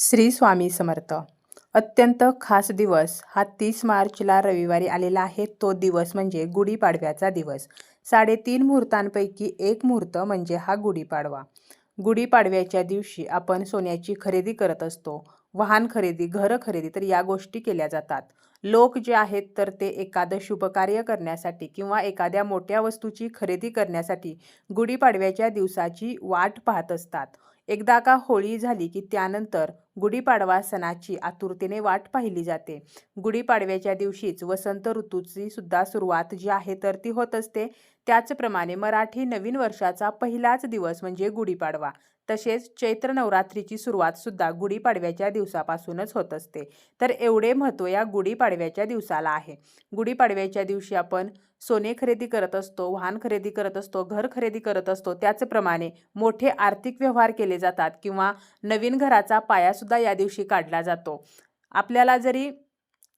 श्री स्वामी समर्थ. अत्यंत खास दिवस हा तीस मार्चला रविवारी आलेला आहे. तो दिवस म्हणजे गुढीपाडव्याचा दिवस. साडेतीन मुहूर्तांपैकी एक मुहूर्त म्हणजे हा गुढीपाडवा. गुढीपाडव्याच्या दिवशी आपण सोन्याची खरेदी करत असतो. वाहन खरेदी घर खरेदी तर या गोष्टी केल्या जातात. लोक जे आहेत तर ते एखादं शुभकार्य करण्यासाठी किंवा एखाद्या मोठ्या वस्तूची खरेदी करण्यासाठी गुढीपाडव्याच्या दिवसाची वाट पाहत असतात. एकदा का होळी झाली की त्यानंतर गुढीपाडवा सणाची आतुरतेने वाट पाहिली जाते. गुढीपाडव्याच्या दिवशीच वसंत ऋतूची सुद्धा सुरुवात जी आहे तर ती होत असते. त्याचप्रमाणे मराठी नवीन वर्षाचा पहिलाच दिवस म्हणजे गुढीपाडवा. तसेच चैत्र नवरात्रीची सुरुवात सुद्धा गुढीपाडव्याच्या दिवसापासूनच होत असते. तर एवढे महत्त्व या गुढीपाडव्याच्या दिवसाला आहे. गुढीपाडव्याच्या दिवशी आपण सोने खरेदी करत असतो वाहन खरेदी करत असतो घर खरेदी करत असतो. त्याचप्रमाणे मोठे आर्थिक व्यवहार केले जातात किंवा नवीन घराचा पायासुद्धा या दिवशी काढला जातो. आपल्याला जरी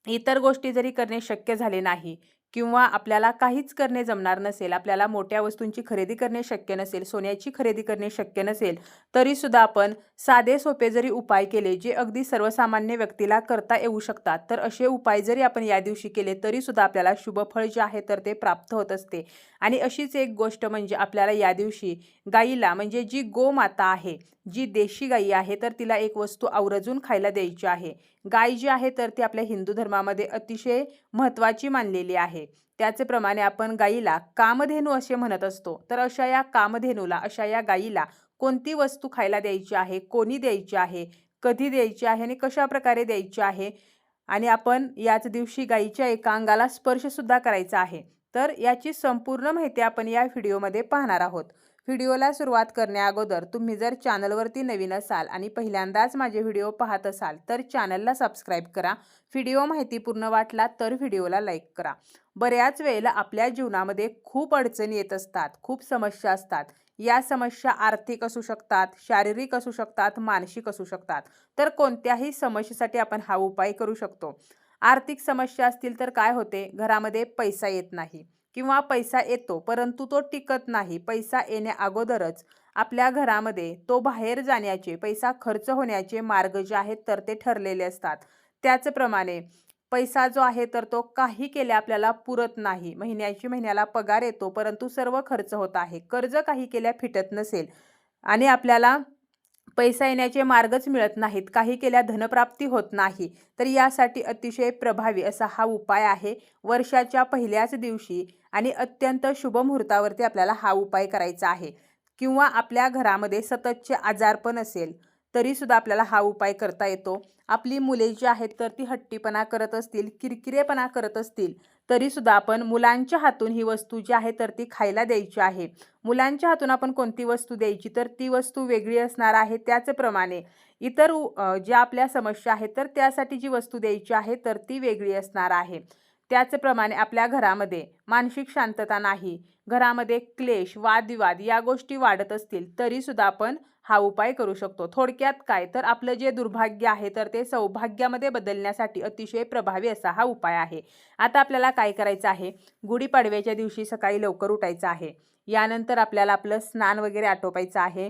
इतर गोष्टी जरी करणे शक्य झाले नाही किंवा आपल्याला काहीच करणे जमणार नसेल आपल्याला मोठ्या वस्तूंची खरेदी करणे शक्य नसेल सोन्याची खरेदी करणे शक्य नसेल तरीसुद्धा आपण साधे सोपे जरी उपाय केले जे अगदी सर्वसामान्य व्यक्तीला करता येऊ शकतात तर असे उपाय जरी आपण या दिवशी केले तरीसुद्धा आपल्याला शुभफळ जे आहे तर ते प्राप्त होत असते. आणि अशीच एक गोष्ट म्हणजे आपल्याला या दिवशी गाईला म्हणजे जी गोमाता आहे जी देशी गाई आहे तर तिला एक वस्तू आवर्जून खायला द्यायची आहे. गाय जी आहे तर ती आपल्या हिंदू धर्मामध्ये अतिशय महत्त्वाची मानलेली आहे. त्याचप्रमाणे आपण गाईला कामधेनू असे म्हणत असतो. तर अशा या कामधेनूला अशा या गाईला कोणती वस्तू खायला द्यायची आहे? कोणी द्यायची आहे? कधी द्यायची आहे? आणि कशा प्रकारे द्यायची आहे? आणि आपण याच दिवशी गाईच्या एका अंगाला स्पर्शसुद्धा करायचा आहे. तर याची संपूर्ण माहिती आपण या व्हिडिओमध्ये पाहणार आहोत. व्हिडिओला सुरुवात करण्याअगोदर तुम्ही जर चॅनलवरती नवीन असाल आणि पहिल्यांदाच माझे व्हिडिओ पाहत असाल तर चॅनलला सबस्क्राईब करा. व्हिडिओ माहितीपूर्ण वाटला तर व्हिडिओला लाईक करा. बऱ्याच वेळेला आपल्या जीवनामध्ये खूप अडचणी येत असतात खूप समस्या असतात. या समस्या आर्थिक असू शकतात शारीरिक असू शकतात मानसिक असू शकतात. तर कोणत्याही समस्येसाठी आपण हा उपाय करू शकतो. आर्थिक समस्या असतील तर काय होते? घरामध्ये पैसा येत नाही. किंवा पैसा येतो परंतु तो टिकत नाही पैसा येण्या अगोदरच आपल्या घरामध्ये तो बाहेर जाण्याचे पैसा खर्च होण्याचे मार्ग जे आहेत तर ते ठरलेले असतात. त्याचप्रमाणे पैसा जो आहे तर तो काही केल्या आपल्याला पुरत नाही. महिन्याची महिन्याला पगार येतो परंतु सर्व खर्च होत आहे. कर्ज काही केल्या फिटत नसेल आणि आपल्याला पैसा येण्याचे मार्गच मिळत नाहीत. काही केल्या धनप्राप्ती होत नाही. तर यासाठी अतिशय प्रभावी असा हा उपाय आहे. वर्षाच्या पहिल्याच दिवशी आणि अत्यंत शुभ मुहूर्तावरती आपल्याला हा उपाय करायचा आहे. किंवा आपल्या घरामध्ये सततचे आजारपण असेल तरीसुद्धा आपल्याला हा उपाय करता येतो. आपली मुले जी आहेत तर ती हट्टीपणा करत असतील किरकिरेपणा करत असतील तरीसुद्धा आपण मुलांच्या हातून ही वस्तू जी आहे तर ती खायला द्यायची आहे. मुलांच्या हातून आपण कोणती वस्तू द्यायची तर ती वस्तू वेगळी असणार आहे त्याचप्रमाणे इतर ज्या आपल्या समस्या आहेत तर त्यासाठी जी वस्तू द्यायची आहे तर ती वेगळी असणार आहे. त्याचप्रमाणे आपल्या घरामध्ये मानसिक शांतता नाही घरामध्ये क्लेश वादविवाद या गोष्टी वाढत असतील तरीसुद्धा आपण हा उपाय करू शकतो. थोडक्यात काय? तर आपलं जे दुर्भाग्य आहे तर ते सौभाग्यामध्ये बदलण्यासाठी अतिशय प्रभावी असा हा उपाय आहे. आता आपल्याला काय करायचं आहे? गुढीपाडव्याच्या दिवशी सकाळी लवकर उठायचं आहे. यानंतर आपल्याला आपलं स्नान वगैरे आटोपायचं आहे.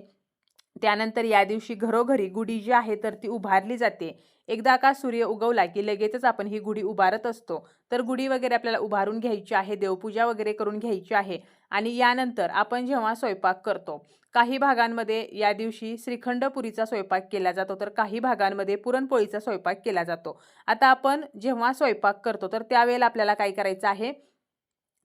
त्यानंतर या दिवशी घरोघरी गुढी जी आहे तर ती उभारली जाते. एकदा का सूर्य उगवला की लगेचच आपण ही गुढी उभारत असतो. तर गुढी वगैरे आपल्याला उभारून घ्यायची आहे देवपूजा वगैरे करून घ्यायची आहे. आणि यानंतर आपण जेव्हा स्वयंपाक करतो काही भागांमध्ये या दिवशी श्रीखंडपुरीचा स्वयंपाक केला जातो तर काही भागांमध्ये पुरणपोळीचा स्वयंपाक केला जातो. आता आपण जेव्हा स्वयंपाक करतो तर त्यावेळेला आपल्याला काय करायचं आहे?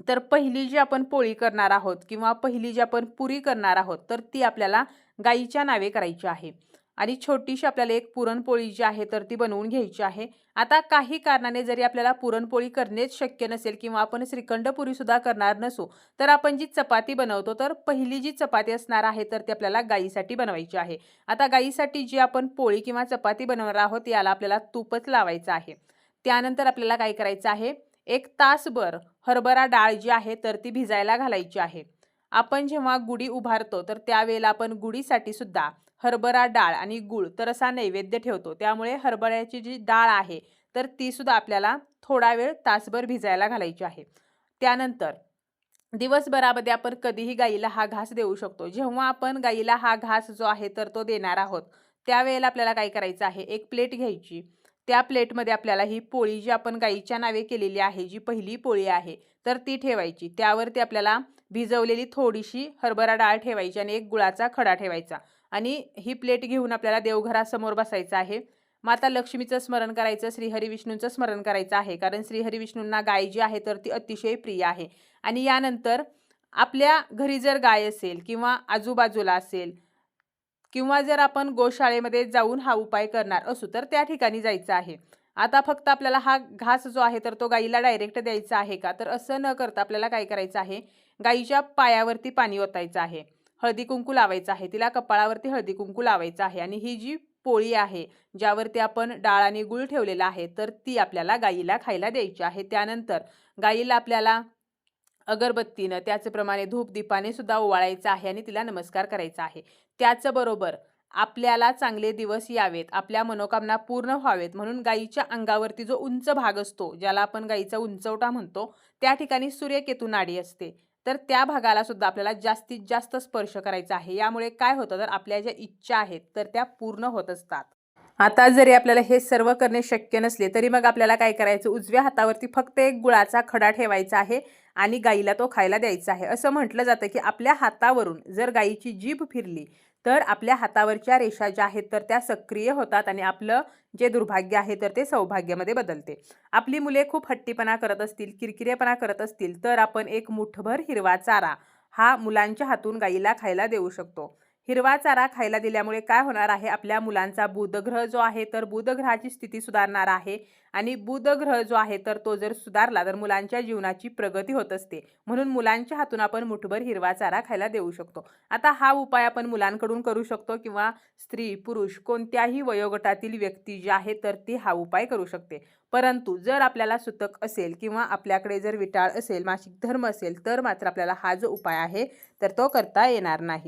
तर पहिली जी आपण पोळी करणार आहोत किंवा पहिली जी आपण पुरी करणार आहोत तर ती आपल्याला गाईच्या नावे करायची आहे. आणि छोटीशी आपल्याला एक पुरणपोळी जी आहे तर ती बनवून घ्यायची आहे. आता काही कारणाने जरी आपल्याला पुरणपोळी करणेच शक्य नसेल किंवा आपण श्रीखंडपुरीसुद्धा करणार नसू तर आपण जी चपाती बनवतो तर पहिली जी चपाती असणार आहे तर ती आपल्याला गाईसाठी बनवायची आहे. आता गाईसाठी जी आपण पोळी किंवा चपाती बनवणार आहोत याला आपल्याला तूपच लावायचं आहे. त्यानंतर आपल्याला काय करायचं आहे? एक तासभर हरभरा डाळ जी आहे तर ती भिजायला घालायची आहे. आपण जेव्हा गुढी उभारतो तर त्यावेळेला आपण गुढीसाठी सुद्धा हरभरा डाळ आणि गूळ तर असा नैवेद्य ठेवतो. त्यामुळे हरभऱ्याची जी डाळ आहे तर ती सुद्धा आपल्याला थोडा वेळ तासभर भिजायला घालायची आहे. त्यानंतर दिवसभरामध्ये आपण कधीही गाईला हा घास देऊ शकतो. जेव्हा आपण गाईला हा घास जो आहे तर तो देणार आहोत त्यावेळेला आपल्याला काय करायचं आहे? एक प्लेट घ्यायची. त्या प्लेटमध्ये आपल्याला ही पोळी जी आपण गाईच्या नावे केलेली आहे जी पहिली पोळी आहे तर ती ठेवायची. त्यावरती आपल्याला भिजवलेली थोडीशी हरभरा डाळ ठेवायची आणि एक गुळाचा खडा ठेवायचा. आणि ही प्लेट घेऊन आपल्याला देवघरासमोर बसायचं आहे. माता लक्ष्मीचं स्मरण करायचं श्रीहरी विष्णूंचं स्मरण करायचं आहे. कारण श्रीहरी विष्णूंना गाय जी आहे तर ती अतिशय प्रिय आहे. आणि यानंतर आपल्या घरी जर गाय असेल किंवा आजूबाजूला असेल किंवा जर आपण गोशाळेमध्ये जाऊन हा उपाय करणार असू तर त्या ठिकाणी जायचं आहे. आता फक्त आपल्याला हा घास जो आहे तर तो गाईला डायरेक्ट द्यायचा आहे का? तर असं न करता आपल्याला काय करायचं आहे? गाईच्या पायावरती पाणी ओतायचं आहे. हळदी कुंकू लावायचं आहे. तिला कपाळावरती हळदी कुंकू लावायचं आहे आणि ही जी पोळी आहे ज्यावरती आपण डाळ आणि गुळ ठेवलेला आहे तर ती आपल्याला गाईला खायला द्यायची आहे. त्यानंतर गाईला आपल्याला अगरबत्तीनं त्याचप्रमाणे धूपदीपाने सुद्धा ओवाळायचं आहे आणि तिला नमस्कार करायचा आहे. त्याचबरोबर आपल्याला चांगले दिवस यावेत आपल्या मनोकामना पूर्ण व्हावेत म्हणून गाईच्या अंगावरती जो उंच भाग असतो ज्याला आपण गाईचा उंचवटा म्हणतो त्या ठिकाणी सूर्यकेतू नाडी असते. तर त्या भागाला सुद्धा आपल्याला जास्तीत जास्त स्पर्श करायचा आहे. यामुळे काय होतं? तर आपल्या ज्या इच्छा आहेत तर त्या पूर्ण होत असतात. आता जरी आपल्याला हे सर्व करणे शक्य नसले तरी मग आपल्याला काय करायचं? उजव्या हातावरती फक्त एक गुळाचा खडा ठेवायचा आहे आणि गाईला तो खायला द्यायचा आहे. असं म्हटलं जातं की आपल्या हातावरून जर गाईची जीभ फिरली तर आपल्या हातावरच्या रेषा ज्या आहेत तर त्या सक्रिय होतात आणि आपलं जे दुर्भाग्य आहे तर ते सौभाग्यामध्ये बदलते. आपली मुले खूप हट्टीपणा करत असतील किरकिरेपणा करत असतील तर आपण एक मुठभर हिरवा चारा हा मुलांच्या हातून गाईला खायला देऊ शकतो. हिरवा चारा खायला दिल्यामुळे काय होणार आहे? आपल्या मुलांचा बुधग्रह जो आहे तर बुधग्रहाची स्थिती सुधारणार आहे. आणि बुधग्रह जो आहे तर तो जर सुधारला तर मुलांच्या जीवनाची प्रगती होत असते. म्हणून मुलांच्या हातून आपण मुठभर हिरवा चारा खायला देऊ शकतो. आता हा उपाय आपण मुलांकडून करू शकतो किंवा स्त्री पुरुष कोणत्याही वयोगटातील व्यक्ती जी आहे तर ती हा उपाय करू शकते. परंतु जर आपल्याला सुतक असेल किंवा आपल्याकडे जर विटाळ असेल मासिक धर्म असेल तर मात्र आपल्याला हा जो उपाय आहे तर तो करता येणार नाही.